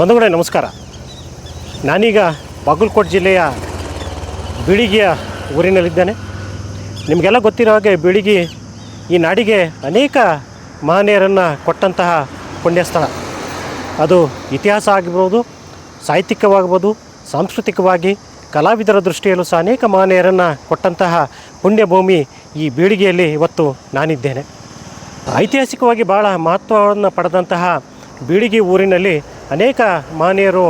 ಬಂಧುಗಳೇ, ನಮಸ್ಕಾರ. ನಾನೀಗ ಬಾಗಲಕೋಟೆ ಜಿಲ್ಲೆಯ ಬೀಳಿಗೆಯ ಊರಿನಲ್ಲಿದ್ದೇನೆ. ನಿಮಗೆಲ್ಲ ಗೊತ್ತಿರೋ ಹಾಗೆ ಬೀಳಿಗೆ ಈ ನಾಡಿಗೆ ಅನೇಕ ಮಹನೀಯರನ್ನು ಕೊಟ್ಟಂತಹ ಪುಣ್ಯಸ್ಥಳ. ಅದು ಇತಿಹಾಸ ಆಗಿರ್ಬೋದು, ಸಾಹಿತ್ಯಿಕವಾಗ್ಬೋದು, ಸಾಂಸ್ಕೃತಿಕವಾಗಿ, ಕಲಾವಿದರ ದೃಷ್ಟಿಯಲ್ಲೂ ಸಹ ಅನೇಕ ಮಹನೀಯರನ್ನು ಕೊಟ್ಟಂತಹ ಪುಣ್ಯಭೂಮಿ ಈ ಬೀಳಿಗೆಯಲ್ಲಿ ಇವತ್ತು ನಾನಿದ್ದೇನೆ. ಐತಿಹಾಸಿಕವಾಗಿ ಭಾಳ ಮಹತ್ವವನ್ನು ಪಡೆದಂತಹ ಬೀಳಿಗೆ ಊರಿನಲ್ಲಿ ಅನೇಕ ಮಹನೀಯರು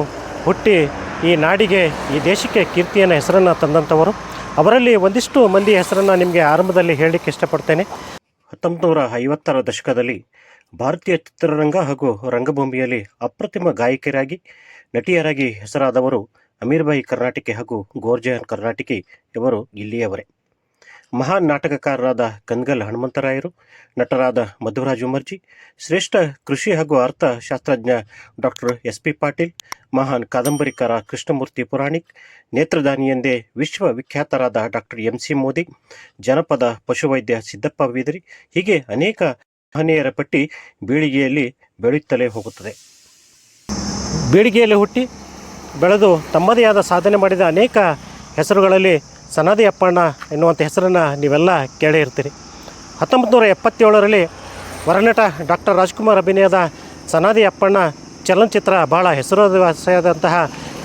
ಹುಟ್ಟಿ ಈ ನಾಡಿಗೆ, ಈ ದೇಶಕ್ಕೆ ಕೀರ್ತಿಯನ್ನು, ಹೆಸರನ್ನು ತಂದಂಥವರು. ಅವರಲ್ಲಿ ಒಂದಿಷ್ಟು ಮಂದಿ ಹೆಸರನ್ನು ನಿಮಗೆ ಆರಂಭದಲ್ಲಿ ಹೇಳಲಿಕ್ಕೆ ಇಷ್ಟಪಡ್ತೇನೆ. ಹತ್ತೊಂಬತ್ತು ನೂರ ಐವತ್ತರ ದಶಕದಲ್ಲಿ ಭಾರತೀಯ ಚಿತ್ರರಂಗ ಹಾಗೂ ರಂಗಭೂಮಿಯಲ್ಲಿ ಅಪ್ರತಿಮ ಗಾಯಕಿಯರಾಗಿ ನಟಿಯರಾಗಿ ಹೆಸರಾದವರು ಅಮೀರ್ಬಾಯಿ ಕರ್ನಾಟಕಿ ಹಾಗೂ ಗೋರ್ಜಯನ್ ಕರ್ನಾಟಕಿ. ಇವರು ಇಲ್ಲಿಯವರೇ. ಮಹಾನ್ ನಾಟಕಕಾರರಾದ ಕನ್ಗಲ್ ಹನುಮಂತರಾಯರು, ನಟರಾದ ಮಧುರಾಜ್ ಉಮರ್ಜಿ, ಶ್ರೇಷ್ಠ ಕೃಷಿ ಹಾಗೂ ಅರ್ಥಶಾಸ್ತ್ರಜ್ಞ ಡಾಕ್ಟರ್ ಎಸ್ ಪಿ ಪಾಟೀಲ್, ಮಹಾನ್ ಕಾದಂಬರಿಕಾರ ಕೃಷ್ಣಮೂರ್ತಿ ಪುರಾಣಿಕ್ ನೇತ್ರದಾನಿ ಎಂದೇ ವಿಶ್ವವಿಖ್ಯಾತರಾದ ಡಾಕ್ಟರ್ ಎಂ ಸಿ ಮೋದಿ, ಜನಪದ ಪಶುವೈದ್ಯ ಸಿದ್ದಪ್ಪ ಬೀದರಿ, ಹೀಗೆ ಅನೇಕ ಮಹನೀಯರ ಪಟ್ಟಿ ಬೀಳಿಗೆಯಲ್ಲಿ ಬೆಳೆಯುತ್ತಲೇ ಹೋಗುತ್ತದೆ. ಬೀಳಿಗೆಯಲ್ಲಿ ಹುಟ್ಟಿ ಬೆಳೆದು ತಮ್ಮದೇ ಆದ ಸಾಧನೆ ಮಾಡಿದ ಅನೇಕ ಹೆಸರುಗಳಲ್ಲಿ ಸನಾದಿ ಅಪ್ಪಣ್ಣ ಎನ್ನುವಂಥ ಹೆಸರನ್ನು ನೀವೆಲ್ಲ ಕೇಳೇ ಇರ್ತೀರಿ. ಹತ್ತೊಂಬತ್ತು ನೂರ ಎಪ್ಪತ್ತೇಳರಲ್ಲಿ ವರನಟ ಡಾಕ್ಟರ್ ರಾಜ್ಕುಮಾರ್ ಅಭಿನಯದ ಸನಾದಿ ಅಪ್ಪಣ್ಣ ಚಲನಚಿತ್ರ ಭಾಳ ಹೆಸರುವಾಸಿಯಾದಂತಹ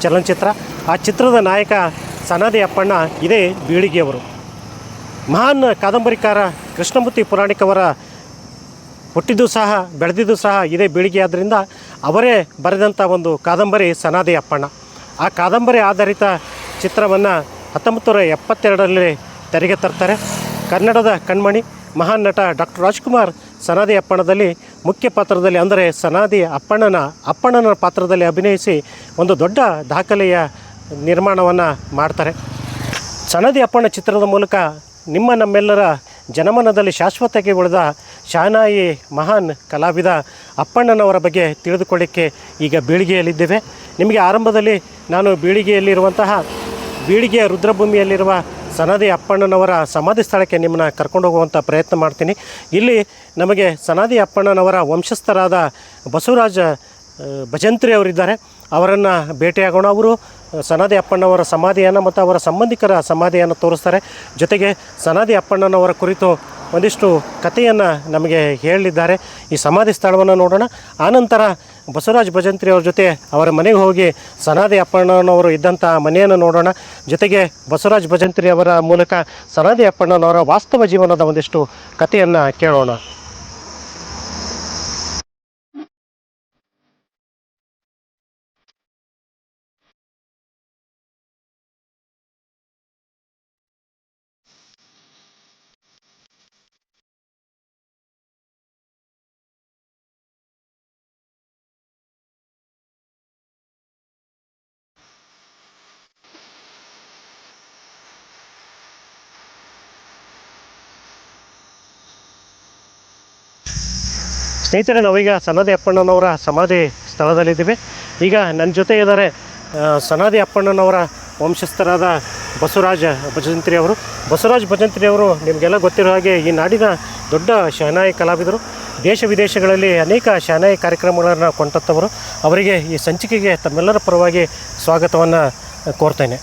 ಚಲನಚಿತ್ರ. ಆ ಚಿತ್ರದ ನಾಯಕ ಸನಾದಿ ಅಪ್ಪಣ್ಣ ಇದೇ ಬೀಳಿಗೆಯವರು. ಮಹಾನ್ ಕಾದಂಬರಿಕಾರ ಕೃಷ್ಣಮೂರ್ತಿ ಪುರಾಣಿಕವರ ಹುಟ್ಟಿದ್ದು ಸಹ ಬೆಳೆದಿದ್ದು ಸಹ ಇದೇ ಬೀಳಿಗೆ ಆದ್ದರಿಂದ ಅವರೇ ಬರೆದಂಥ ಒಂದು ಕಾದಂಬರಿ ಸನಾದಿ ಅಪ್ಪಣ್ಣ. ಆ ಕಾದಂಬರಿ ಆಧಾರಿತ ಚಿತ್ರವನ್ನು ಹತ್ತೊಂಬತ್ತು ನೂರ ಎಪ್ಪತ್ತೆರಡರಲ್ಲಿ ತೆರೆಗೆ ತರ್ತಾರೆ. ಕನ್ನಡದ ಕಣ್ಮಣಿ, ಮಹಾನ್ ನಟ ಡಾಕ್ಟರ್ ರಾಜ್ಕುಮಾರ್ ಸನಾದಿ ಅಪ್ಪಣ್ಣದಲ್ಲಿ ಮುಖ್ಯ ಪಾತ್ರದಲ್ಲಿ ಅಂದರೆ ಸನಾದಿ ಅಪ್ಪಣ್ಣನ ಅಪ್ಪಣ್ಣನ ಪಾತ್ರದಲ್ಲಿ ಅಭಿನಯಿಸಿ ಒಂದು ದೊಡ್ಡ ದಾಖಲೆಯ ನಿರ್ಮಾಣವನ್ನು ಮಾಡ್ತಾರೆ. ಸನದಿ ಅಪ್ಪಣ್ಣ ಚಿತ್ರದ ಮೂಲಕ ನಿಮ್ಮ ನಮ್ಮೆಲ್ಲರ ಜನಮನದಲ್ಲಿ ಶಾಶ್ವತಕ್ಕೆ ಉಳಿದ ಶಾನಾಯಿ ಮಹಾನ್ ಕಲಾವಿದ ಅಪ್ಪಣ್ಣನವರ ಬಗ್ಗೆ ತಿಳಿದುಕೊಳ್ಳಿಕ್ಕೆ ಈಗ ಬೀಳಿಗೆಯಲ್ಲಿದ್ದೇವೆ. ನಿಮಗೆ ಆರಂಭದಲ್ಲಿ ನಾನು ಬೀಳಿಗೆಯಲ್ಲಿರುವಂತಹ ಬೀಳಿಗೆಯ ರುದ್ರಭೂಮಿಯಲ್ಲಿರುವ ಸನದಿ ಅಪ್ಪಣ್ಣನವರ ಸಮಾಧಿ ಸ್ಥಳಕ್ಕೆ ನಿಮ್ಮನ್ನು ಕರ್ಕೊಂಡು ಹೋಗುವಂಥ ಪ್ರಯತ್ನ ಮಾಡ್ತೀನಿ. ಇಲ್ಲಿ ನಮಗೆ ಸನಾದಿ ಅಪ್ಪಣ್ಣನವರ ವಂಶಸ್ಥರಾದ ಬಸವರಾಜ ಭಜಂತ್ರಿ ಅವರಿದ್ದಾರೆ. ಅವರನ್ನು ಭೇಟಿಯಾಗೋಣ. ಅವರು ಸನಾದಿ ಅಪ್ಪಣ್ಣವರ ಸಮಾಧಿಯನ್ನು ಮತ್ತು ಅವರ ಸಂಬಂಧಿಕರ ಸಮಾಧಿಯನ್ನು ತೋರಿಸ್ತಾರೆ. ಜೊತೆಗೆ ಸನಾದಿ ಅಪ್ಪಣ್ಣನವರ ಕುರಿತು ಒಂದಿಷ್ಟು ಕಥೆಯನ್ನು ನಮಗೆ ಹೇಳಿದ್ದಾರೆ. ಈ ಸಮಾಧಿ ಸ್ಥಳವನ್ನು ನೋಡೋಣ. ಆನಂತರ ಬಸವರಾಜ ಭಜಂತ್ರಿ ಅವ್ರ ಜೊತೆ ಅವರ ಮನೆಗೆ ಹೋಗಿ ಸನಾದಿ ಅಪ್ಪಣ್ಣನವರು ಇದ್ದಂಥ ಮನೆಯನ್ನು ನೋಡೋಣ. ಜೊತೆಗೆ ಬಸವರಾಜ ಭಜಂತ್ರಿ ಅವರ ಮೂಲಕ ಸನಾದಿ ಅಪ್ಪಣ್ಣನವರ ವಾಸ್ತವ ಜೀವನದ ಒಂದಿಷ್ಟು ಕಥೆಯನ್ನು ಕೇಳೋಣ. ಸ್ನೇಹಿತರೆ ನಾವೀಗ ಸನಾದಿ ಅಪ್ಪಣ್ಣನವರ ಸಮಾಧಿ ಸ್ಥಳದಲ್ಲಿದ್ದೀವಿ. ಈಗ ನನ್ನ ಜೊತೆ ಇದ್ದಾರೆ ಸನಾದಿ ಅಪ್ಪಣ್ಣನವರ ವಂಶಸ್ಥರಾದ ಬಸವರಾಜ ಭಜಂತ್ರಿ ಅವರು. ಬಸವರಾಜ ಭಜಂತ್ರಿ ಅವರು ನಿಮಗೆಲ್ಲ ಗೊತ್ತಿರೋ ಹಾಗೆ ಈ ನಾಡಿನ ದೊಡ್ಡ ಶಹನಾಯಿ ಕಲಾವಿದರು. ದೇಶ ವಿದೇಶಗಳಲ್ಲಿ ಅನೇಕ ಶಹನಾಯಿ ಕಾರ್ಯಕ್ರಮಗಳನ್ನು ಕೊಂಡಂಥವರು ಅವರಿಗೆ ಈ ಸಂಚಿಕೆಗೆ ತಮ್ಮೆಲ್ಲರ ಪರವಾಗಿ ಸ್ವಾಗತವನ್ನು ಕೋರ್ತೇನೆ.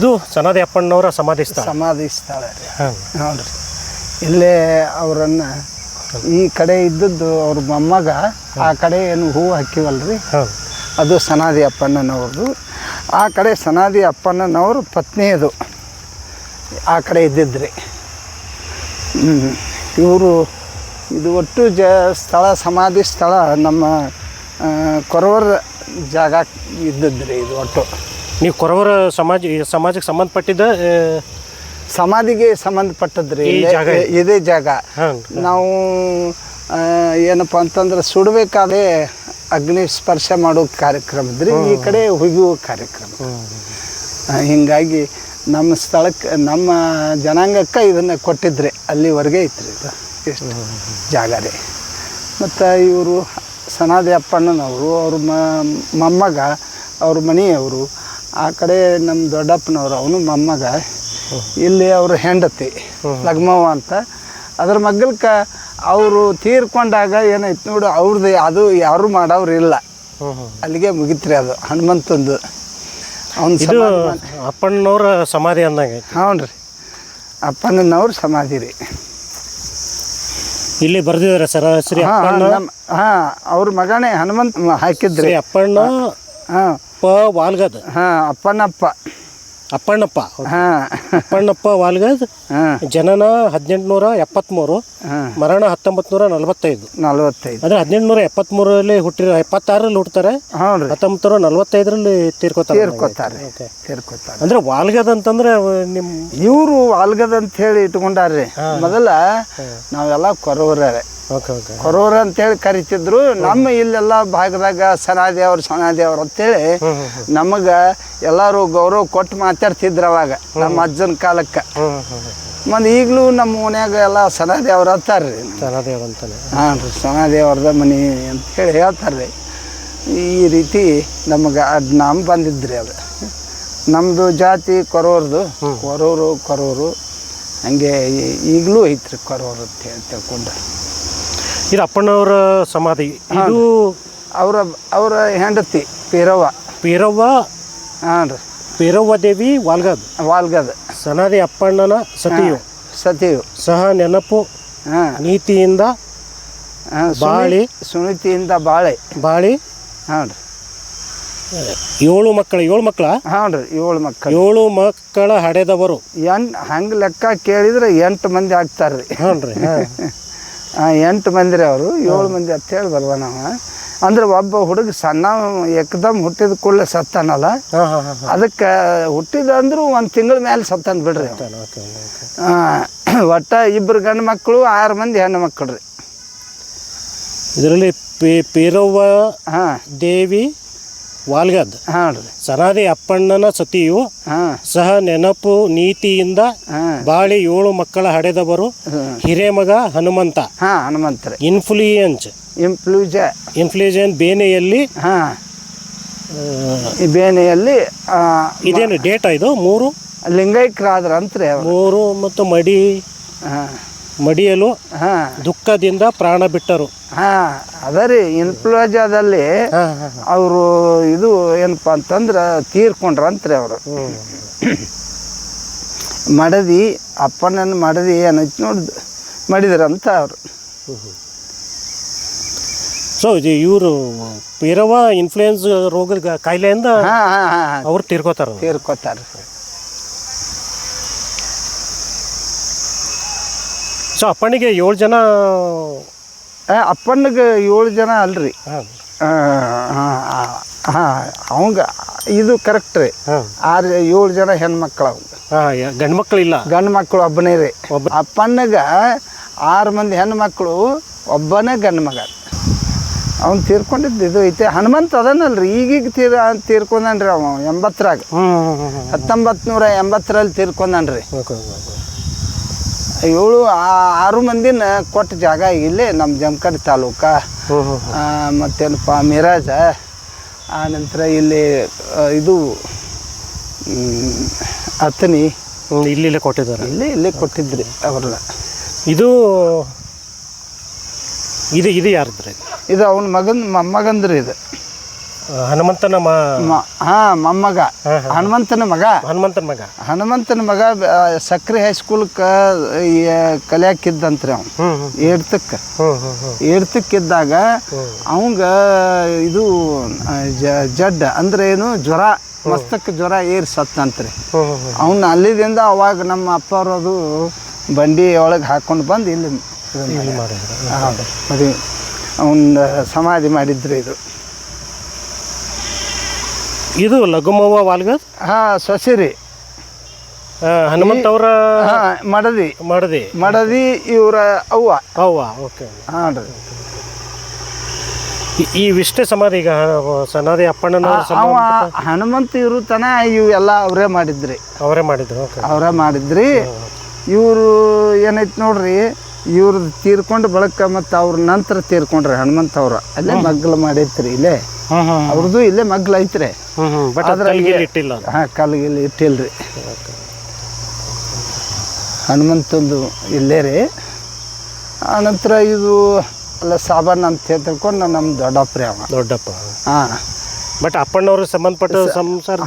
ಇದು ಸನಾದಿ ಅಪ್ಪಣ್ಣವರ ಸಮಾಧಿ ಸ್ಥಳ. ಸಮಾಧಿ ಸ್ಥಳ. ಹಾಂ. ಇಲ್ಲೇ ಅವರನ್ನು ಈ ಕಡೆ ಇದ್ದದ್ದು ಅವ್ರ ಮೊಮ್ಮಗ ಆ ಕಡೆ ಏನು ಹೂವು ಹಾಕಿವಲ್ರಿ? ಅದು ಸನಾದಿ ಅಪ್ಪಣ್ಣನವ್ರದ್ದು ಆ ಕಡೆ ಸನಾದಿ ಅಪ್ಪಣ್ಣನವರು ಪತ್ನಿಯದು. ಆ ಕಡೆ ಇದ್ದಿದ್ರಿ. ಇವರು ಇದು ಒಟ್ಟು ಜ ಸ್ಥಳ ಸಮಾಧಿ ಸ್ಥಳ ನಮ್ಮ ಕೊರವರ ಜಾಗ ಇದ್ದದ್ರಿ ಇದು ಒಟ್ಟು. ನೀವು ಕೊರವರ ಸಮಾಜ ಸಮಾಜಕ್ಕೆ ಸಂಬಂಧಪಟ್ಟಿದ್ದ ಸಮಾಧಿಗೆ ಸಂಬಂಧಪಟ್ಟದ್ರಿ ಈ ಜಾಗ ಇದೇ. ಜಾಗ. ಹಾಂ. ನಾವು ಆ, ಏನಪ್ಪ ಅಂತಂದ್ರೆ ಸುಡಬೇಕಾದ್ರೆ ಅಗ್ನಿ ಸ್ಪರ್ಶ ಮಾಡೋ ಕಾರ್ಯಕ್ರಮ ಇದ್ರಿ ಈ ಕಡೆ ಹುಗಿಯುವ ಕಾರ್ಯಕ್ರಮ. ಆ, ಹಿಂಗಾಗಿ ನಮ್ಮ ಸ್ಥಳಕ್ಕೆ ನಮ್ಮ ಜನಾಂಗಕ್ಕೆ ಇದನ್ನು ಕೊಟ್ಟಿದ್ರೆ ಅಲ್ಲಿವರೆಗೆ ಐತ್ರಿ ಇದು. ಎಷ್ಟು ಜಾಗ ರೀ. ಮತ್ತು ಇವರು ಸನಾದಿ ಅಪ್ಪಣ್ಣನವರು ಅವ್ರ ಮೊಮ್ಮಗ ಅವ್ರ ಮನೆಯವರು ಆ ಕಡೆ ನಮ್ಮ ದೊಡ್ಡಪ್ಪನವರು ಅವನು ಮೊಮ್ಮಗ. ಇಲ್ಲಿ ಅವ್ರ ಹೆಂಡತಿ ಲಗ್ಮವ್ವ ಅಂತ. ಅದ್ರ ಮಗ್ಗಲ್ಕ ಅವರು ತೀರ್ಕೊಂಡಾಗ ಏನಾಯ್ತು ನೋಡು ಅವ್ರದ್ದು ಅದು ಯಾರು ಮಾಡೋರು ಇಲ್ಲ. ಅಲ್ಲಿಗೆ ಮುಗಿತ್ರಿ ಅದು ಹನುಮಂತಂದು. ಅವನು ಅಪ್ಪಣ್ಣವ್ರ ಸಮಾಧಿ ಅಂದಂಗೆ ಹ್ಞೂ ರೀ ಅಪ್ಪನವ್ರ ಸಮಾಧಿ ರೀ. ಇಲ್ಲಿ ಬರ್ದಿದ್ದಾರೆ ಸರ್ ಶ್ರೀ ಹಾಂ ಅವ್ರ ಮಗನೇ ಹನುಮಂತ ಹಾಕಿದ್ರಿ. ಅಪ್ಪಣ್ಣ ಹಾಂ. ಪ ವಾಲ್ಗದ. ಹಾಂ ಅಪ್ಪನಪ್ಪ. ಅಪ್ಪಣ್ಣಪ್ಪ. ಹಾ. ಅಪ್ಪಣ್ಣಪ್ಪ ವಾಲ್ಗದ್ ಹಾಂ. ಜನನ ಹದಿನೆಂಟುನೂರ ಎಪ್ಪತ್ತ್ಮೂರು ಮರಣ ಹತ್ತೊಂಬತ್ತು ನೂರ ನಲವತ್ತೈದು. ನಲ್ವತ್ತೈದು. ಅಂದ್ರೆ ಹದಿನೆಂಟುನೂರ ಎಪ್ಪತ್ತ್ಮೂರಲ್ಲಿ ಹುಟ್ಟಿರೋ ಎಪ್ಪತ್ತಾರರಲ್ಲಿ ಹುಡ್ತಾರೆ ಹ್ಞೂ ರೀ ಹತ್ತೊಂಬತ್ತು ನೂರ ನಲವತ್ತೈದರಲ್ಲಿ ತೀರ್ಕೋತಾರೆ ತೀರ್ಕೋತಾರೆ ಓಕೆ. ತೀರ್ಕೋತಾರೆ. ಅಂದ್ರೆ ವಾಲ್ಗದ್ ಅಂತಂದ್ರೆ ನಿಮ್ ನಿಮ್ಮ ಇವರು ವಾಲ್ಗದ್ ಅಂತ ಹೇಳಿ ಇಟ್ಕೊಂಡಾರ್ರಿ. ಮೊದಲ ನಾವೆಲ್ಲ ಕೊರವರೇ ಓಕೆ ಓಕೆ. ಕೊರವರ ಅಂತೇಳಿ ಕರಿತಿದ್ರು. ನಮ್ಮ ಇಲ್ಲೆಲ್ಲ ಭಾಗದಾಗ ಸನಾದೇವ್ರು ಸನಾದೇವ್ರು ಅಂತೇಳಿ ನಮಗೆ ಎಲ್ಲರೂ ಗೌರವ ಕೊಟ್ಟು ಮಾತಾಡ್ತಿದ್ರು ಅವಾಗ ನಮ್ಮ ಅಜ್ಜನ ಕಾಲಕ್ಕೆ. ಮತ್ತು ಈಗಲೂ ನಮ್ಮ ಮನ್ಯಾಗ ಎಲ್ಲ ಸನಾದೇವ್ರು ಅಂತಾರೆ ರೀ ಸನಾದೇವ್ರು ಅಂತಾನೆ. ಹಾಂ ರೀ ಸನಾದೇವ್ರದ ಮನೆ ಅಂತೇಳಿ ಹೇಳ್ತಾರೆ ರೀ ಈ ರೀತಿ ನಮಗೆ ಅದು ನಾಮ ಬಂದಿದ್ರಿ ಅದು. ನಮ್ಮದು ಜಾತಿ ಕೊರೋರ್ದು ಕೊರೋರು ಕೊರೋರು. ಹಂಗೆ ಈಗಲೂ ಐತ್ರಿ ಕೊರೋರು ಅಂತ ಹೇಳಿ ತಿಳ್ಕೊಂಡು ಇದು ಅಪ್ಪಣ್ಣವರ ಸಮಾಧಿ. ಇದು ಅವರ ಅವರ ಹೆಂಡತಿ ಪೀರವ್ವ. ಪೀರವ್ವ ಹಾಂ ರೀ. ಪೀರವ್ವ ದೇವಿ ವಾಲ್ಗದ್. ವಾಲ್ಗದ. ಸನಾದಿ ಅಪ್ಪಣ್ಣನ ಸತಿಯು. ಸತಿಯು. ಸಹ ನೆನಪು ಹಾಂ. ನೀತಿಯಿಂದ ಬಾಳಿ. ಸುನೀತಿಯಿಂದ ಬಾಳೆ. ಬಾಳಿ. ಹಾಂ ರೀ. ಏಳು ಮಕ್ಕಳು ಏಳು ಮಕ್ಕಳ? ಹಾಂ ರೀ ಏಳು ಮಕ್ಕಳು. ಏಳು ಮಕ್ಕಳ ಹಡೆದವರು. ಎಂಟು ಹಂಗೆ ಲೆಕ್ಕ ಕೇಳಿದ್ರೆ ಎಂಟು ಮಂದಿ ಆಗ್ತಾರೆ ರೀ ಹಾಂ. ರೀ ಎಂಟು ಮಂದಿ ರೀ ಅವರು ಏಳು ಮಂದಿ ಅಂತ ಹೇಳಿ ಬರ್ವ ನಾವು. ಅಂದ್ರೆ ಒಬ್ಬ ಹುಡುಗ ಸಣ್ಣ ಎಕ್ದಮ್ ಹುಟ್ಟಿದ ಕೂಡಲೇ ಸತ್ತಾನಲ್ಲ. ಅದಕ್ಕೆ ಹುಟ್ಟಿದ ಅಂದ್ರು ಒಂದು ತಿಂಗಳ ಮೇಲೆ ಸತ್ತಾನ ಬಿಡ್ರಿ ಒಟ್ಟ ಇಬ್ಬರು ಗಂಡು ಮಕ್ಕಳು ಆರು ಮಂದಿ ಹೆಣ್ಣು ಮಕ್ಕಳು ರೀ. ಇದರಲ್ಲಿ ಪಿ ಪೀರವ್ವ ಹಾಂ. ದೇವಿ ವಾಲ್ಗದ್. ಹಾಂ ರೀ ಸನಾದಿ ಅಪ್ಪಣ್ಣನ ಸತಿಯು ಹಾಂ. ಸಹ ನೆನಪು ನೀತಿಯಿಂದ ಹಾಂ. ಬಾಳಿ ಏಳು ಮಕ್ಕಳ ಹಡೆದವರು ಹಿರೇಮಗ ಹನುಮಂತ. ಹಾಂ ಹನುಮಂತ ರೀ ಇನ್ಫ್ಲೂಯೆನ್ಸ್ ಇಂಪ್ಲೂಜ ಬೇನೆಯಲ್ಲಿ ಹಾಂ. ಈ ಬೇನೆಯಲ್ಲಿ ಇದೇನು ಡೇಟಾ ಇದು? ಮೂರು? ಅಂತ್ರಿ ಅವರು. ಮೂರು ಮತ್ತು ಮಡಿ. ಹಾಂ. ಮಡಿಯಲು ಹಾಂ. ದುಃಖದಿಂದ ಪ್ರಾಣ ಬಿಟ್ಟರು. ಹಾಂ ಅದ ರೀ ಇನ್ಫ್ಲೂಯೆಂಜಾದಲ್ಲಿ ಅವರು ಇದು ಏನಪ್ಪ ಅಂತಂದ್ರೆ ತೀರ್ಕೊಂಡ್ರಂತ್ರಿ ಅವರು. ಮಡದಿ ಅಪ್ಪನನ್ನ ಮಡದಿ ಏನೈತಿ ನೋಡಿದ್ ಮಾಡಿದ್ರಂತ ಅವರು. ಸೊ ಇವರು ಇರುವ ಇನ್ಫ್ಲೂಯೆನ್ಸ್ ರೋಗದ ಕಾಯಿಲೆಯಿಂದ ಹಾಂ ಹಾಂ ಹಾಂ. ಅವ್ರು ತೀರ್ಕೋತಾರ. ತೀರ್ಕೋತಾರೆ. ಸೊ ಅಪ್ಪನಿಗೆ ಏಳು ಜನ ಅಪ್ಪನಿಗೆ ಏಳು ಜನ ಅಲ್ರಿ. ಹಾಂ ಅವಂಗ ಇದು ಕರೆಕ್ಟ್ ರೀ. ಆರು ಏಳು ಜನ ಹೆಣ್ಮಕ್ಳು ಮಕ್ಕಳು ಹಾಂ ಗಂಡು ಮಕ್ಕಳಿಲ್ಲ ಗಂಡು ಮಕ್ಕಳು ಒಬ್ಬನೇ ರೀ. ಒಬ್ಬ- ಅಪ್ಪಣ್ಣಗೆ ಆರು ಮಂದಿ ಹೆಣ್ಣು ಮಕ್ಕಳು ಒಬ್ಬನೇ ಗಂಡು ಮಗ ಅವ್ನು ತೀರ್ಕೊಂಡಿದ್ದು ಇದು ಐತೆ. ಹನುಮಂತ ಅದನಲ್ರಿ. ಈಗೀಗ ತೀರ್ ತೀರ್ಕೊಂಡನ್ರಿ ಅವ ಎಂಬತ್ತರಾಗ ಹತ್ತೊಂಬತ್ತು ನೂರ ಎಂಬತ್ತರಲ್ಲಿ ತೀರ್ಕೊಂಡನ್ರಿ. ಏಳು ಆರು ಮಂದಿನ ಕೊಟ್ಟ ಜಾಗ ಇಲ್ಲಿ ನಮ್ಮ ಜಮಖಂಡಿ ತಾಲೂಕ. ಮತ್ತೇನಪ್ಪ ಮಿರಾಜ. ಆನಂತರ ನಂತರ ಇಲ್ಲಿ ಇದು ಅತ್ತನಿ ಅತನಿ. ಇಲ್ಲಿ ಇಲ್ಲೇ ಕೊಟ್ಟಿದ್ದಾರೆ. ಇಲ್ಲಿ ಇಲ್ಲೇ ಕೊಟ್ಟಿದ್ರಿ ಅವ್ರನ್ನ. ಇದು ಇದು ಇದು ಯಾರದ್ರಿ? ಇದು ಅವನ ಮಗನ ಮೊಮ್ಮಗಂದ್ರಿ ಇದು. ಹನುಮಂತನ ಮ ಮ ಹಾಂ ಮೊಮ್ಮಗ. ಹನುಮಂತನ ಮಗ. ಹನುಮಂತನ ಮಗ. ಹನುಮಂತನ ಮಗ ಆ, ಸಕ್ರೆ ಹೈಸ್ಕೂಲ್ಗೆ ಕಲಿಯಾಕಿದ್ದಂತ್ರಿ ಅವ್ನು. ಏಡ್ತಕ್ಕೆ. ಹ್ಞೂ ಹ್ಞೂ ಏಡ್ತಕ್ಕಿದ್ದಾಗ ಅವಂಗ ಇದು ಆ, ಜ- ಜಡ್ಡ ಅಂದ್ರೆ ಏನು ಜ್ವರ ಮಸ್ತಕ್ಕೆ ಜ್ವರ ಏರಿ ಸತ್ತಂತ್ರಿ. ಹ್ಞೂ ಅವನ್ನ ಅಲ್ಲಿದಿಂದ ಅವಾಗ ನಮ್ಮ ಅಪ್ಪ ಅಪ್ಪರದು ಬಂಡಿ ಒಳಗೆ ಹಾಕೊಂಡು ಬಂದು ಇಲ್ಲಿ ಅವನ್ ಇಲ್ಲಿ ಮಾಡಿದ್ರು. ಹೌದು. ಮದುವೆ ಅವನ ಸಮಾಧಿ ಮಾಡಿದ್ರಿ ಇದು. ಇದು ಲಘುಮವ್ವ ವಾಲ್ಗದ್? ಹಾ ಸೊಸಿರಿ. ಹನುಮಂತ ಅವರ ಹಾಂ ಮಡದಿ. ಮಾಡದಿ. ಮಡದಿ ಇವರ ಅವ್ವ. ಅವ್ವ ಓಕೆ. ಹಾಂ ರೀ. ಈ- ಈ ವಿಷ್ಟೇ ಸಮಾಧಿ ಈಗ ಸನಾದಿ ಅಪ್ಪಣ್ಣನ ಅವ ಹನುಮಂತ ಇರು ತನ ಇವೆಲ್ಲ ಅವರೇ ಮಾಡಿದ್ರಿ. ಅವರೇ ಮಾಡಿದ್ರು ಓಕೆ. ಅವರೇ ಮಾಡಿದ್ರಿ. ಇವರು ಏನೈತಿ ನೋಡ್ರಿ ಇವ್ರದ್ದು ತೀರ್ಕೊಂಡು ಬಳಕ ಮತ್ತು ಅವ್ರ ನಂತರ ತೀರ್ಕೊಂಡ್ರೆ ಹನುಮಂತ ಅವ್ರ ಅಲ್ಲೇ ಮಗ್ಲು ಮಾಡೈತ್ರಿ ಇಲ್ಲೇ. ಅವ್ರದ್ದು ಇಲ್ಲೇ ಮಗ್ಲು ಐತ್ರಿ. ಇಟ್ಟಿಲ್ಲ. ಹಾಂ ಕಲ್ಲಿಗಿಲ್ಲಿ ಇಟ್ಟಿಲ್ರಿ. ಹನುಮಂತಂದು ಇಲ್ಲೇ ರೀ. ಆನಂತರ ಇದು ಅಲ್ಲ ಸಾಬಾನ್ ಅಂತ ತಿಳ್ಕೊಂಡು ನಮ್ಮ ದೊಡ್ಡಪ್ಪ ರೀ ಅವ. ದೊಡ್ಡಪ್ಪ. ಹಾಂ. ಬಟ್ ಅಪ್ಪಣ್ಣವ್ರ ಸಂಬಂಧಪಟ್ಟ ಸಂಸಾರ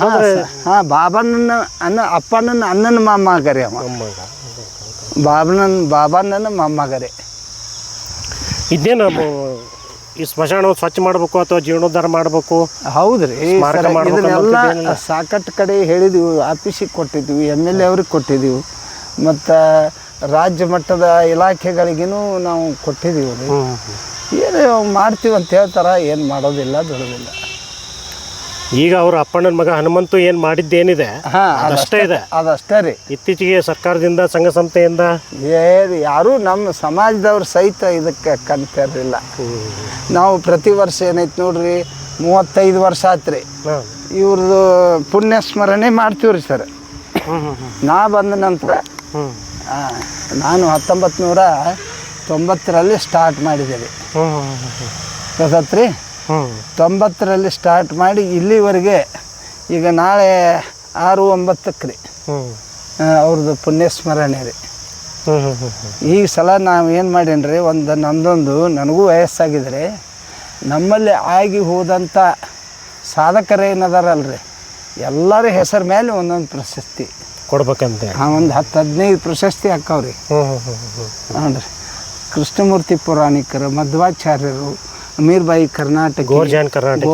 ಹಾಂ ಬಾಬನನ್ನ ಅನ್ನ ಅಪ್ಪನನ್ನ ಅಣ್ಣನ ಮೊಮ್ಮಗರೆ ಅವ. ಮೊಮ್ಮಗ ಬಾಬನನ್ ನನ್ನ ಮೊಮ್ಮಗರೆ ಇದೇನು ಈ ಸ್ಮಶಾನ ಸ್ವಚ್ಛ ಮಾಡಬೇಕು ಅಥವಾ ಜೀರ್ಣೋದ್ಧಾರ ಮಾಡಬೇಕು? ಹೌದ್ರಿ ಸ್ಮಾರಕ ಸರ್, ಮಾಡ್ಬೇಕು ಇದನ್ನೆಲ್ಲ ಅನ್ನೋಂಥದ್ದೇನಿಲ್ಲ? ಸಾಕಷ್ಟು ಕಡೆ ಹೇಳಿದೀವಿ ಆಫೀಸಿಗೆ ಕೊಟ್ಟಿದ್ದೀವಿ ಎಂ ಎಲ್ ಎ ಅವ್ರಿಗೆ ಕೊಟ್ಟಿದ್ದೀವಿ ಮತ್ತು ರಾಜ್ಯ ಮಟ್ಟದ ಇಲಾಖೆಗಳಿಗೂ ನಾವು ಕೊಟ್ಟಿದ್ದೀವಿ ರೀ ಏನು ಮಾಡ್ತೀವಿ ಅಂತ ಹೇಳ್ತಾರೆ ಏನು ಮಾಡೋದಿಲ್ಲ ಬಿಡೋದಿಲ್ಲ ಈಗ ಅವ್ರ ಅಪ್ಪಣ್ಣನ ಮಗ ಹನುಮಂತು ಏನು ಮಾಡಿದ್ದೇನಿದೆ? ಹಾಂ ಅದಷ್ಟೇ ಇದೆ. ಅದಷ್ಟೇ ರೀ. ಇತ್ತೀಚೆಗೆ ಸರ್ಕಾರದಿಂದ ಸಂಘ ಸಂಸ್ಥೆಯಿಂದ? ಯಾರು ಯಾರೂ ನಮ್ಮ ಸಮಾಜದವ್ರು ಸಹಿತ ಇದಕ್ಕೆ ಕಣ್ತಿರಲಿಲ್ಲ. ನಾವು ಪ್ರತಿ ವರ್ಷ ಏನೈತೆ ನೋಡ್ರಿ ಮೂವತ್ತೈದು ವರ್ಷ ಆತ್ರಿ. ಹಾಂ. ಇವ್ರದ್ದು ಪುಣ್ಯ ಸ್ಮರಣೆ ಮಾಡ್ತೀವಿ ರೀ ಸರ್ ನಾ ಬಂದ ನಂತರ ಆ, ನಾನು ಹತ್ತೊಂಬತ್ತು ನೂರ ತೊಂಬತ್ತರಲ್ಲಿ ಸ್ಟಾರ್ಟ್ ಮಾಡಿದ್ದೀವಿ ಗೊತ್ತಾತ್ರಿ ಗೊತ್ತತ್ರಿ ಹ್ಞೂ ತೊಂಬತ್ತರಲ್ಲಿ ಸ್ಟಾರ್ಟ್ ಮಾಡಿ ಇಲ್ಲಿವರೆಗೆ ಈಗ ನಾಳೆ ಆರು ಒಂಬತ್ತಕ್ಕೆ ರೀ. ಅವ್ರದ್ದು ಪುಣ್ಯಸ್ಮರಣೆ ರೀ. ಈ ಸಲ ನಾವು ಏನು ಮಾಡೇನ್ರಿ ಒಂದು ನಂದೊಂದು ನನಗೂ ವಯಸ್ಸಾಗಿದ್ರೆ ನಮ್ಮಲ್ಲಿ ಆಗಿ ಹೋದಂಥ ಸಾಧಕರೇನದಾರಲ್ರಿ ಎಲ್ಲರ ಹೆಸರು ಮೇಲೆ ಒಂದೊಂದು ಪ್ರಶಸ್ತಿ. ಕೊಡ್ಬೇಕಂತೆ. ಆ ಒಂದು ಹತ್ತು ಹದಿನೈದು ಪ್ರಶಸ್ತಿ ಹಾಕವ್ರಿ. ಹ್ಞೂ ಹ್ಞೂ ಹ್ಞೂ ಹ್ಞೂ ನೋಡ್ರಿ ಕೃಷ್ಣಮೂರ್ತಿ ಪುರಾಣಿಕರು ಮಧ್ವಾಚಾರ್ಯರು ಅಮೀರ್ಬಾಯಿ ಕರ್ನಾಟಕ ಗೋರ್ಜಾನ್ ಕರ್ನಾಟಕ.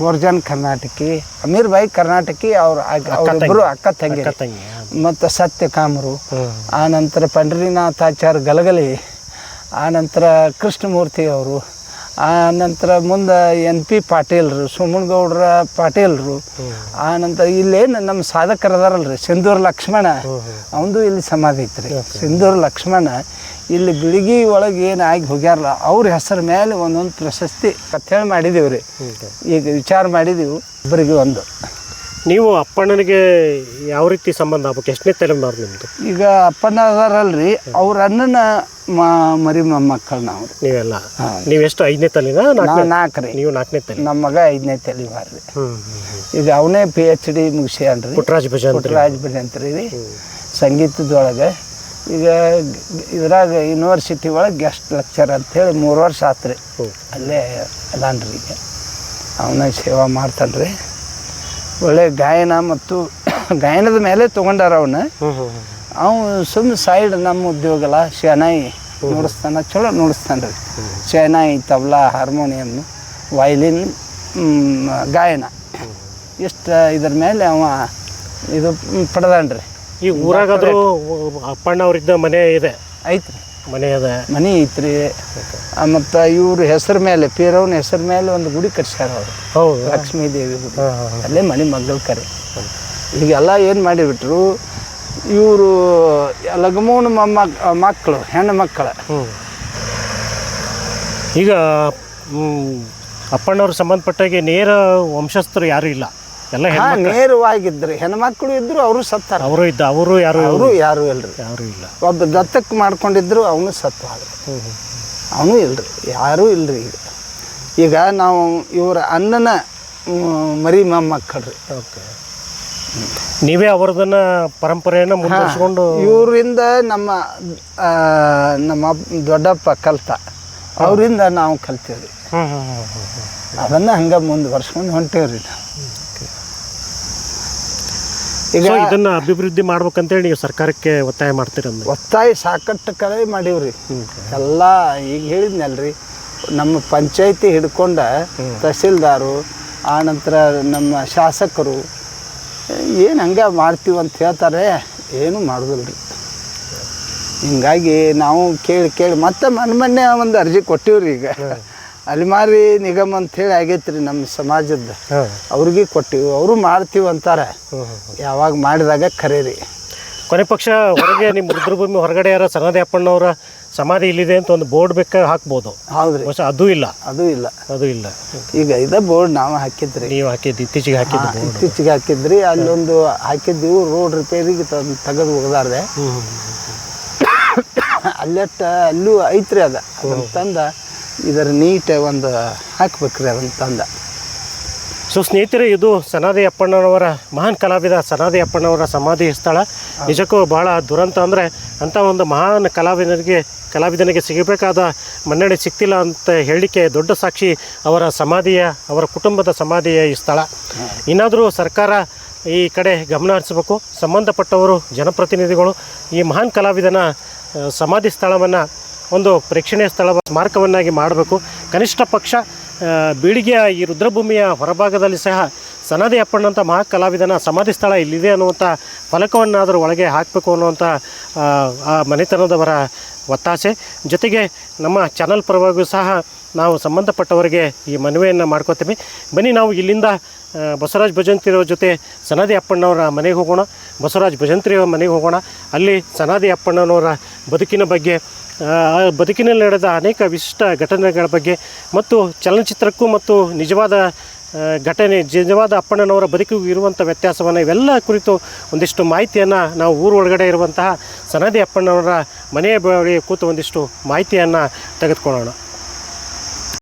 ಗೋರ್ಜಾನ್ ಕರ್ನಾಟಕಿ ಅಮೀರ್ಬಾಯಿ ಕರ್ನಾಟಕಿ ಅವ್ರ ಅವರಿಬ್ಬರು ಅಕ್ಕ ತಂಗಿ. ಮತ್ತು ಸತ್ಯಕಾಮರು. ಆ ನಂತರ ಪಂಡರಿನಾಥಾಚಾರ್ಯ ಗಲಗಲಿ. ಆ ನಂತರ ಕೃಷ್ಣಮೂರ್ತಿ ಅವರು ಆ ನಂತರ ಮುಂದೆ ಎನ್ ಪಿ ಪಾಟೀಲ್ರು ಸುಮನ್ಗೌಡ್ರ ಪಾಟೀಲ್ರು. ಆ ನಂತರ ಇಲ್ಲೇನು ನಮ್ಮ ಸಾಧಕರದಾರಲ್ರಿ ಸಿಂಧೂರ್ ಲಕ್ಷ್ಮಣ. ಅವಂದು ಇಲ್ಲಿ ಸಮಾಧಿ ಐತ್ರಿ. ಸಿಂಧೂರ್ ಲಕ್ಷ್ಮಣ ಇಲ್ಲಿ ಬಿಳಿಗಿ ಒಳಗೆ ಏನು ಆಗಿ ಹೋಗ್ಯಾರಲ್ಲ ಅವ್ರ ಹೆಸರ ಮೇಲೆ ಒಂದೊಂದು ಪ್ರಶಸ್ತಿ ಕಥೇಳಿ ಮಾಡಿದೀವಿ ರೀ. ಈಗ ವಿಚಾರ ಮಾಡಿದೀವಿ ಇಬ್ಬರಿಗೆ ಒಂದು. ನೀವು ಅಪ್ಪಣ್ಣನಿಗೆ ಯಾವ ರೀತಿ ಸಂಬಂಧ ಆಗ್ಬೇಕು? ಎಷ್ಟನೇ ತಲೆಮಾರು ನಿಮ್ಮದು ಈಗ ಅಪ್ಪನ ಅದಾರಲ್ರಿ ಅವ್ರ ಅಣ್ಣನ ಮ ಮರಿ ಮಕ್ಕಳು ನಾವು ನೀವೆಲ್ಲ? ನೀವೆಷ್ಟು ನೀವು ಎಷ್ಟು ಐದನೇ ತಲೆನಾ ನಾಲ್ಕು ರೀ. ನೀವು ನಾಲ್ಕನೇ ತಲೆ. ನಮ್ಮ ಮಗ ಐದನೇ ತಲೆ ಮಾರ್ರಿ ಈಗ ಅವನೇ ಪಿ ಎಚ್ ಡಿ ಮುಗಿಸ್ಯಾನ್ರಿ. ಪುಟ್ಟರಾಜ ಭಜಂತ್ರಿ. ಪುಟ್ಟರಾಜ್ ಭಜಂತ್ರಿ ರೀ. ಸಂಗೀತದೊಳಗೆ ಈಗ ಇದ್ರಾಗ ಯೂನಿವರ್ಸಿಟಿ ಒಳಗೆ ಗೆಸ್ಟ್ ಲೆಕ್ಚರ್ ಅಂಥೇಳಿ ಮೂರು ವರ್ಷ ಆತ್ರಿ. ಅಲ್ಲೇ ಅದಾನ್ರಿ ಈಗ. ಅವನ ಸೇವಾ ಮಾಡ್ತಾನ್ರಿ. ಒಳ್ಳೆ ಗಾಯನ ಮತ್ತು ಗಾಯನದ ಮೇಲೆ ತೊಗೊಂಡಾರ ಹ್ಞೂ ಅವನು ಸುಮ್ಮನೆ ಸೈಡ್ ನಮ್ಮ ಉದ್ಯೋಗಲ್ಲ ಶೆನಾಯಿ ನುಡಿಸ್ತಾನೆ ಚಲೋ ನುಡಿಸ್ತಾನೆ ರೀ ಶೆನಾಯಿ ತಬಲಾ ಹಾರ್ಮೋನಿಯಮ್ ವೈಲಿನ್ ಗಾಯನ. ಇಷ್ಟು ಇದ್ರ ಮೇಲೆ ಅವ ಇದು ಪಡೆದಾನ್ರಿ. ಈ ಊರಾಗಾದ್ರೂ ಅಪ್ಪಣ್ಣ ಅವ್ರಿದ್ದ ಮನೆ ಇದೆ. ಐತ್ರಿ. ಮನೆ ಅದ. ಮನೆ ಐತ್ರಿ. ಮತ್ತು ಇವ್ರ ಹೆಸರು ಮೇಲೆ ಪೇರವ್ನ ಹೆಸರು ಮೇಲೆ ಒಂದು ಗುಡಿ ಕಟ್ಸ್ಯಾರ ಅವರು. ಹೌದು. ಲಕ್ಷ್ಮೀ ದೇವಿ ಗುಡಿ. ಅಲ್ಲೇ ಮನೆ ಮಗ್ಗಲ್ ಕರೆ. ಈಗೆಲ್ಲ ಏನು ಮಾಡಿಬಿಟ್ರು ಇವರು ಲಗಮೂನ ಮೊಮ್ಮ ಮಕ್ಕಳು ಹೆಣ್ಣು ಮಕ್ಕಳು ಈಗ ಅಪ್ಪಣ್ಣವ್ರ ಸಂಬಂಧಪಟ್ಟಾಗೆ ನೇರ ವಂಶಸ್ಥರು ಯಾರೂ ಇಲ್ಲ. ಎಲ್ಲ ಹಾ ಹೆಣ್ಣು ನೇರವಾಗಿದ್ರಿ ಹೆಣ್ಮಕ್ಳು ಇದ್ರು ಅವರು ಸತ್ತಾರ ಅವರು ಇದ್ದ ಅವರು ಯಾರು ಅವರು ಯಾರು ಇಲ್ರಿ? ಯಾರು ಇಲ್ಲ. ಒಬ್ಬ ದತ್ತಕ್ಕೆ ಮಾಡ್ಕೊಂಡಿದ್ರು ಅವನು ಸತ್ತು ಹೋದ್ರಿ. ಹ್ಞೂ ಅವನು ಇಲ್ರಿ ಯಾರೂ ಇಲ್ರಿ ಈಗ. ಈಗ ನಾವು ಇವರ ಅಣ್ಣನ ಮ್, ಮರಿ ಮೊಮ್ಮಕ್ಕಳ್ರಿ. ಓಕೆ. ನೀವೇ ಅವರದನ್ನ ಪರಂಪರೆಯನ್ನ ಮುಂದುವರಿಸ್ಕೊಂಡು ಇವರಿಂದ ನಮ್ಮ ಆ, ನಮ್ಮ ಅಪ್- ದೊಡ್ಡಪ್ಪ ಕಲ್ತ. ಅವರಿಂದ ನಾವು ಕಲ್ತೀವ್ರಿ. ಅದನ್ನ ಹಂಗೆ ಮುಂದುವರ್ಸ್ಕೊಂಡು ಹೊಂಟೇವ್ರಿ ನಾವು. ಈಗ ಇದನ್ನ ಅಭಿವೃದ್ಧಿ ಮಾಡ್ಬೇಕಂತೇಳಿ ನೀವು ಸರ್ಕಾರಕ್ಕೆ ಒತ್ತಾಯ ಮಾಡ್ತೀರಂದ್ರೆ ಒತ್ತಾಯ ಸಾಕಷ್ಟು ಕಡೆ ಮಾಡೀವ್ರಿ. ಎಲ್ಲ ಈಗ ಹೇಳಿದ್ನಲ್ರಿ ನಮ್ಮ ಪಂಚಾಯತಿ ಹಿಡ್ಕೊಂಡ ತಹಸೀಲ್ದಾರು ಆನಂತರ ನಮ್ಮ ಶಾಸಕರು ಏನು ಹಂಗೆ ಮಾಡ್ತೀವಿ ಅಂತ ಹೇಳ್ತಾರೆ ಏನು ರೀ ಹಿಂಗಾಗಿ ನಾವು ಕೇಳಿ ಕೇಳಿ ಮತ್ತೆ ಮೊನ್ನೆ ಮೊನ್ನೆ ಒಂದು ಅರ್ಜಿ ಕೊಟ್ಟಿವ್ರಿ ಈಗ. ಅಲಿಮಾರಿ ನಿಗಮ ಅಂಥೇಳಿ ಆಗೈತೆ ರೀ ನಮ್ಮ ಸಮಾಜದ. ಅವ್ರಿಗೆ ಕೊಟ್ಟಿವಿ. ಅವರು ಮಾಡ್ತೀವಿ ಅಂತಾರೆ. ಯಾವಾಗ ಮಾಡಿದಾಗ ಕರೀರಿ. ಕೊನೆ ಪಕ್ಷ ಹೊರಗೆ ನಿಮ್ಮ ರುದ್ರಭೂಮಿ ಹೊರಗಡೆ ಯಾರ ಸನದಿ ಅಪ್ಪಣ್ಣವರ ಸಮಾಧಿ ಇಲ್ಲಿದೆ ಅಂತ ಒಂದು ಬೋರ್ಡ್ ಬೇಕಾ ಹಾಕ್ಬೋದು. ಹೌದ್ರಿ. ಹೊಸ ಅದು ಇಲ್ಲ. ಅದು ಇಲ್ಲ. ಅದು ಇಲ್ಲ. ಈಗ ಇದ ಬೋರ್ಡ್ ನಾವು ಹಾಕಿದ್ರಿ. ನೀವು ಹಾಕಿದ್ದು ಇತ್ತೀಚೆಗೆ ಹಾಕಿದ್ದು ಬೋರ್ಡ್. ಇತ್ತೀಚೆಗೆ ಹಾಕಿದ್ರಿ. ಅಲ್ಲೊಂದು ಹಾಕಿದ್ದೀವಿ ರೋಡ್ ರಿಪೇರಿಗೆ ತೆಗೆದು ಹೋಗದಾರ್ದೆ. ಅಲ್ಲೆಟ್ಟ ಅಲ್ಲೂ ಐತ್ರಿ ಅದ. ಅದನ್ನ ತಂದ ಇದರ ನೀಟ ಒಂದು ಹಾಕ್ಬೇಕ್ರಿ ಅದನ್ನು ತಂದ. ಸೊ ಸ್ನೇಹಿತರೆ, ಇದು ಸನಾದಿ ಅಪ್ಪಣ್ಣನವರ ಮಹಾನ್ ಕಲಾವಿದ ಸನಾದಿ ಅಪ್ಪಣ್ಣವರ ಸಮಾಧಿ ಸ್ಥಳ. ನಿಜಕ್ಕೂ ಬಹಳ ದುರಂತ ಅಂದರೆ ಅಂಥ ಒಂದು ಮಹಾನ್ ಕಲಾವಿದನಿಗೆ ಕಲಾವಿದನಿಗೆ ಸಿಗಬೇಕಾದ ಮನ್ನಣೆ ಸಿಗ್ತಿಲ್ಲ ಅಂತ ಹೇಳಲಿಕ್ಕೆ ದೊಡ್ಡ ಸಾಕ್ಷಿ ಅವರ ಸಮಾಧಿಯ, ಅವರ ಕುಟುಂಬದ ಸಮಾಧಿಯ ಈ ಸ್ಥಳ. ಇನ್ನಾದರೂ ಸರ್ಕಾರ ಈ ಕಡೆ ಗಮನ ಹರಿಸಬೇಕು. ಸಂಬಂಧಪಟ್ಟವರು, ಜನಪ್ರತಿನಿಧಿಗಳು ಈ ಮಹಾನ್ ಕಲಾವಿದನ ಸಮಾಧಿ ಸ್ಥಳವನ್ನು ಒಂದು ಪ್ರೇಕ್ಷಣೀಯ ಸ್ಥಳ ಸ್ಮಾರಕವನ್ನಾಗಿ ಮಾಡಬೇಕು. ಕನಿಷ್ಠ ಪಕ್ಷ ಬೀಳಿಗೆಯ ಈ ರುದ್ರಭೂಮಿಯ ಹೊರಭಾಗದಲ್ಲಿ ಸಹ ಸನದಿ ಅಪ್ಪಣ್ಣಂಥ ಮಹಾಕಲಾವಿದನ ಸಮಾಧಿ ಸ್ಥಳ ಇಲ್ಲಿದೆ ಅನ್ನುವಂಥ ಫಲಕವನ್ನಾದರೂ ಒಳಗೆ ಹಾಕಬೇಕು ಅನ್ನುವಂಥ ಆ, ಮನೆತನದವರ ಒತ್ತಾಸೆ. ಜೊತೆಗೆ ನಮ್ಮ ಚಾನಲ್ ಪರವಾಗಿಯೂ ಸಹ ನಾವು ಸಂಬಂಧಪಟ್ಟವರಿಗೆ ಈ ಮನವಿಯನ್ನು ಮಾಡ್ಕೋತೀವಿ. ಬನ್ನಿ ನಾವು ಇಲ್ಲಿಂದ ಬಸವರಾಜ್ ಭಜಂತ್ರಿಯವ್ರ ಜೊತೆ ಸನಾದಿ ಅಪ್ಪಣ್ಣವರ ಮನೆಗೆ ಹೋಗೋಣ. ಬಸವರಾಜ್ ಭಜಂತ್ರಿಯವರ ಮನೆಗೆ ಹೋಗೋಣ. ಅಲ್ಲಿ ಸನಾದಿ ಅಪ್ಪಣ್ಣನವರ ಬದುಕಿನ ಬಗ್ಗೆ ಬದುಕಿನಲ್ಲಿ ನಡೆದ ಅನೇಕ ವಿಶಿಷ್ಟ ಘಟನೆಗಳ ಬಗ್ಗೆ ಮತ್ತು ಚಲನಚಿತ್ರಕ್ಕೂ ಮತ್ತು ನಿಜವಾದ ಘಟನೆ, ನಿಜವಾದ ಅಪ್ಪಣ್ಣನವರ ಬದುಕಿಗೂ ಇರುವಂಥ ವ್ಯತ್ಯಾಸವನ್ನು ಇವೆಲ್ಲ ಕುರಿತು ಒಂದಿಷ್ಟು ಮಾಹಿತಿಯನ್ನು ನಾವು ಊರು ಒಳಗಡೆ ಇರುವಂತಹ ಸನದಿ ಅಪ್ಪಣ್ಣನವರ ಮನೆಯ ಬಳಿ ಕೂತು ಒಂದಿಷ್ಟು ಮಾಹಿತಿಯನ್ನು ತೆಗೆದುಕೊಳ್ಳೋಣ.